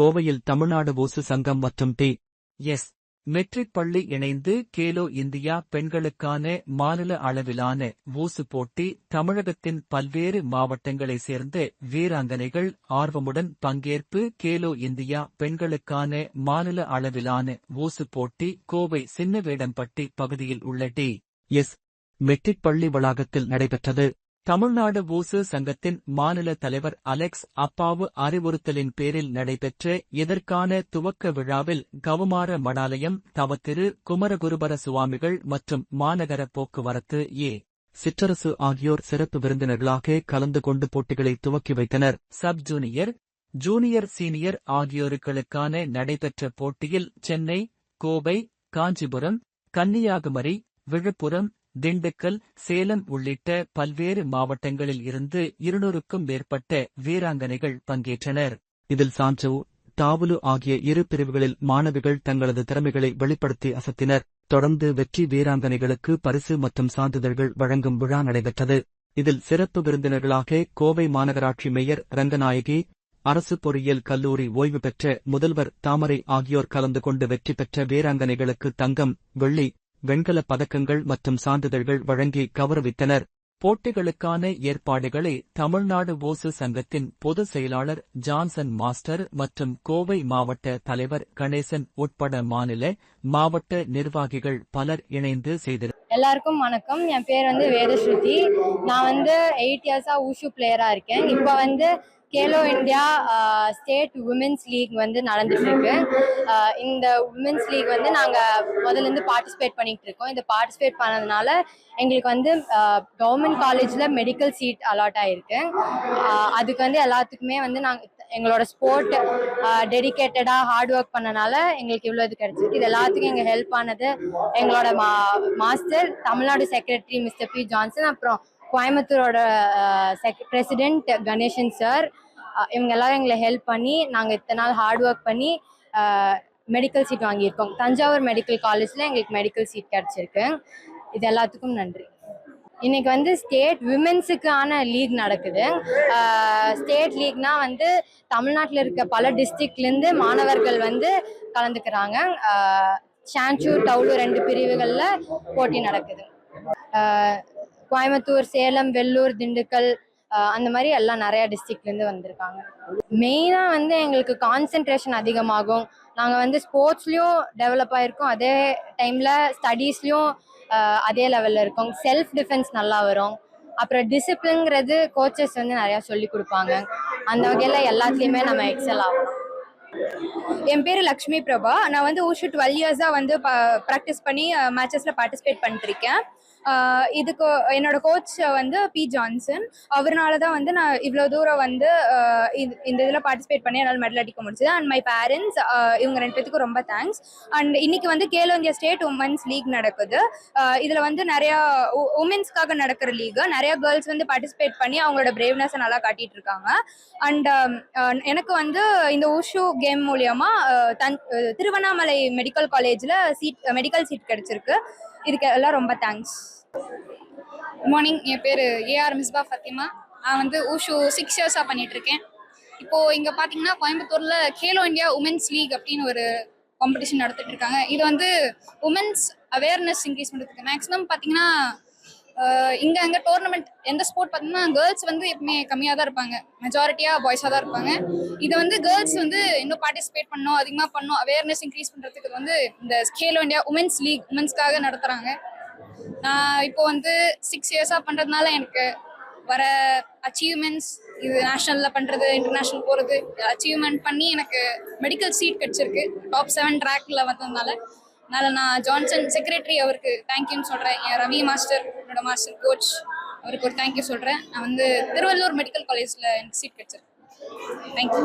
கோவையில் தமிழ்நாடு ஊசு சங்கம் மற்றும் டி. எஸ். மெட்ரிக் பள்ளி இணைந்து கேலோ இந்தியா பெண்களுக்கான மாநில அளவிலான ஊசு போட்டி தமிழகத்தின் பல்வேறு மாவட்டங்களைச் சேர்ந்த வீராங்கனைகள் ஆர்வமுடன் பங்கேற்பு கேலோ இந்தியா பெண்களுக்கான மாநில அளவிலான ஊசு போட்டி கோவை சின்னவேடம்பட்டி பகுதியில் உள்ள டி. எஸ். மெட்ரிக் பள்ளி வளாகத்தில் நடைபெற்றது. தமிழ்நாடு ஓசு சங்கத்தின் மாநில தலைவர் அலெக்ஸ் அப்பாவு அறிவுறுத்தலின் பேரில் நடைபெற்ற இதற்கான துவக்க விழாவில் கவுமார மடாலயம் தவத்திரு குமரகுருபர சுவாமிகள் மற்றும் மாநகர போக்குவரத்து ஏ. சிற்றரசு ஆகியோர் சிறப்பு விருந்தினர்களாக கலந்து கொண்டு போட்டிகளை துவக்கி வைத்தனர். சப் ஜூனியர் ஜூனியர் சீனியர் ஆகியோருக்களுக்கான நடைபெற்ற போட்டியில் சென்னை கோவை காஞ்சிபுரம் கன்னியாகுமரி விழுப்புரம் திண்டுக்கல் சேலம் உள்ளிட்ட பல்வேறு மாவட்டங்களில் இருந்து இருநூறுக்கும் மேற்பட்ட வீராங்கனைகள் பங்கேற்றனர். இதில் சான்சோ டாவுலு ஆகிய இரு பிரிவுகளில் மாணவிகள் தங்களது திறமைகளை வெளிப்படுத்தி அசத்தினர். தொடர்ந்து வெற்றி வீராங்கனைகளுக்கு பரிசு மற்றும் சான்றிதழ்கள் வழங்கும் விழா நடைபெற்றது. இதில் சிறப்பு விருந்தினர்களாக கோவை மாநகராட்சி மேயர் ரங்கநாயகி அரசு பொறியியல் கல்லூரி ஓய்வு பெற்ற முதல்வர் தாமரை ஆகியோர் கலந்து கொண்டு வெற்றி பெற்ற வீராங்கனைகளுக்கு தங்கம் வெள்ளி வெண்கலப் பதக்கங்கள் மற்றும் சான்றிதழ்கள் வழங்கி கௌரவித்தனர். போட்டிகளுக்கான ஏற்பாடுகளை தமிழ்நாடு ஓசு சங்கத்தின் பொதுச் செயலாளர் ஜான்சன் மாஸ்டர் மற்றும் கோவை மாவட்ட தலைவர் கணேசன் உட்பட மாநில மாவட்ட நிர்வாகிகள் பலர் இணைந்து செய்தனர். எல்லாருக்கும் வணக்கம். என் பேர் வந்து வேதஸ்ருதி. நான் வந்து எயிட் இயர்ஸா ஊஷு பிளேயரா இருக்கேன். இப்போ வந்து Khelo India state women's league வந்து நடந்துட்டுருக்கு. Uh, இந்த உமன்ஸ் லீக் வந்து நாங்கள் முதல்ல இருந்து பார்ட்டிசிபேட் பண்ணிகிட்டு இருக்கோம். இந்த பார்ட்டிசிபேட் பண்ணதுனால எங்களுக்கு வந்து கவர்மெண்ட் காலேஜில் மெடிக்கல் சீட் அலாட் ஆகிருக்கு அதுக்கு வந்து எல்லாத்துக்குமே வந்து நாங்கள் எங்களோட ஸ்போர்ட் டெடிக்கேட்டடாக ஹார்ட் ஒர்க் பண்ணனால எங்களுக்கு இவ்வளோ இது கிடச்சிருக்கு. இது எல்லாத்துக்கும் எங்கள் ஹெல்ப் ஆனது எங்களோட மா master Tamil Nadu secretary mister P Johnson அப்புறம் கோயம்புத்தூரோட செக் பிரசிடென்ட் கணேசன் சார் இவங்க எல்லாரும் எங்களை ஹெல்ப் பண்ணி நாங்கள் இத்தனை நாள் ஹார்ட் ஒர்க் பண்ணி மெடிக்கல் சீட் வாங்கியிருக்கோம். தஞ்சாவூர் மெடிக்கல் காலேஜில் எங்களுக்கு மெடிக்கல் சீட் கிடச்சிருக்கு. இது எல்லாத்துக்கும் நன்றி. இன்னைக்கு வந்து ஸ்டேட் விமென்ஸுக்கான லீக் நடக்குது. ஸ்டேட் லீக்னா வந்து தமிழ்நாட்டில் இருக்க பல டிஸ்ட்ரிக்ட்லேருந்து மாணவர்கள் வந்து கலந்துக்கிறாங்க. ஷான்சூர் டவுலு ரெண்டு பிரிவுகளில் போட்டி நடக்குது. கோயம்புத்தூர் சேலம் வெள்ளூர் திண்டுக்கல் அந்த மாதிரி எல்லாம் நிறையா டிஸ்ட்ரிக்ட்லேருந்து வந்திருக்காங்க. மெயினாக வந்து எங்களுக்கு கான்சென்ட்ரேஷன் அதிகமாகும். நாங்கள் வந்து ஸ்போர்ட்ஸ்லேயும் டெவலப் ஆகிருக்கோம் அதே டைமில் ஸ்டடீஸ்லேயும் அதே லெவலில் இருக்கோம். செல்ஃப் டிஃபென்ஸ் நல்லா வரும். அப்புறம் டிசிப்ளின்ங்கிறது கோச்சஸ் வந்து நிறையா சொல்லி கொடுப்பாங்க. அந்த வகையில் எல்லாத்துலேயுமே நம்ம எக்ஸல் ஆகும் என் பேர் லக்ஷ்மி பிரபா. நான் வந்து ஊஷு டுவெல் இயர்ஸாக வந்து ப்ராக்டிஸ் பண்ணி மேட்சஸில் பார்ட்டிசிபேட் பண்ணிட்டுருக்கேன் இதுக்கு என்னோட கோச் வந்து பி ஜான்சன் அவர்னால தான் வந்து நான் இவ்வளோ தூரம் வந்து இது இந்த இதில் பார்ட்டிசிபேட் பண்ணி என்னால் மெடல் அடிக்க முடிஞ்சது. அண்ட் மை பேரண்ட்ஸ் இவங்க ரெண்டு பேத்துக்கும் ரொம்ப தேங்க்ஸ் அண்ட் இன்னைக்கு வந்து Khelo India state women's league நடக்குது. இதில் வந்து நிறையா உமன்ஸ்க்காக நடக்கிற லீக் நிறையா கேர்ள்ஸ் வந்து பார்ட்டிசிபேட் பண்ணி அவங்களோட பிரேவ்னஸை நல்லா காட்டிட்டு இருக்காங்க. அண்ட் எனக்கு வந்து இந்த உஷு கேம் மூலியமா தன் திருவண்ணாமலை மெடிக்கல் காலேஜில் சீட் மெடிக்கல் சீட் கிடைச்சிருக்கு. இதுக்கு எல்லாம் ரொம்ப தேங்க்ஸ் மார்னிங் என் பேர் ஏஆர் மிஸ்பா ஃபத்திமா. நான் வந்து ஊஷு சிக்ஸ் இயர்ஸாக பண்ணிட்டு இருக்கேன் இப்போது இங்கே பார்த்தீங்கன்னா கோயம்புத்தூரில் கேலோ இந்தியா உமன்ஸ் லீக் அப்படின்னு ஒரு காம்படிஷன் நடத்திட்டு இருக்காங்க இது வந்து உமன்ஸ் அவேர்னஸ் இன்க்ரீஸ் பண்ணுறதுக்கு மேக்ஸிமம் பார்த்தீங்கன்னா இங்கே அங்கே டோர்னமெண்ட் எந்த ஸ்போர்ட் பார்த்தீங்கன்னா கேர்ள்ஸ் வந்து எப்பவுமே கம்மியாக தான் இருப்பாங்க. மெஜாரிட்டியாக பாய்ஸாக தான் இருப்பாங்க. இதை வந்து கேர்ள்ஸ் வந்து இன்னும் பார்ட்டிசிபேட் பண்ணோம் அதிகமாக பண்ணோம் அவேர்னஸ் இன்க்ரீஸ் பண்ணுறதுக்கு வந்து இந்த கேலோ இந்தியா உமன்ஸ் லீக் உமன்ஸ்க்காக நடத்துகிறாங்க நான் இப்போ வந்து சிக்ஸ் இயர்ஸாக பண்ணுறதுனால எனக்கு வர அச்சீவ்மெண்ட்ஸ் இது நேஷ்னலில் பண்ணுறது இன்டர்நேஷ்னல் போகிறது அச்சீவ்மெண்ட் பண்ணி எனக்கு மெடிக்கல் சீட் கிடச்சிருக்கு. டாப் செவன் ட்ராக்ல வந்ததுனால. அதனால் நான் ஜான்சன் செக்ரட்டரி அவருக்கு தேங்க்யூன்னு சொல்கிறேன் என் ரவி மாஸ்டர் என்னோட மாஸ்டர் கோச் அவருக்கு ஒரு தேங்க்யூ சொல்கிறேன் நான் வந்து திருவள்ளூர் மெடிக்கல் காலேஜில் எனக்கு சீட் கிடச்சிருக்கு. தேங்க்யூ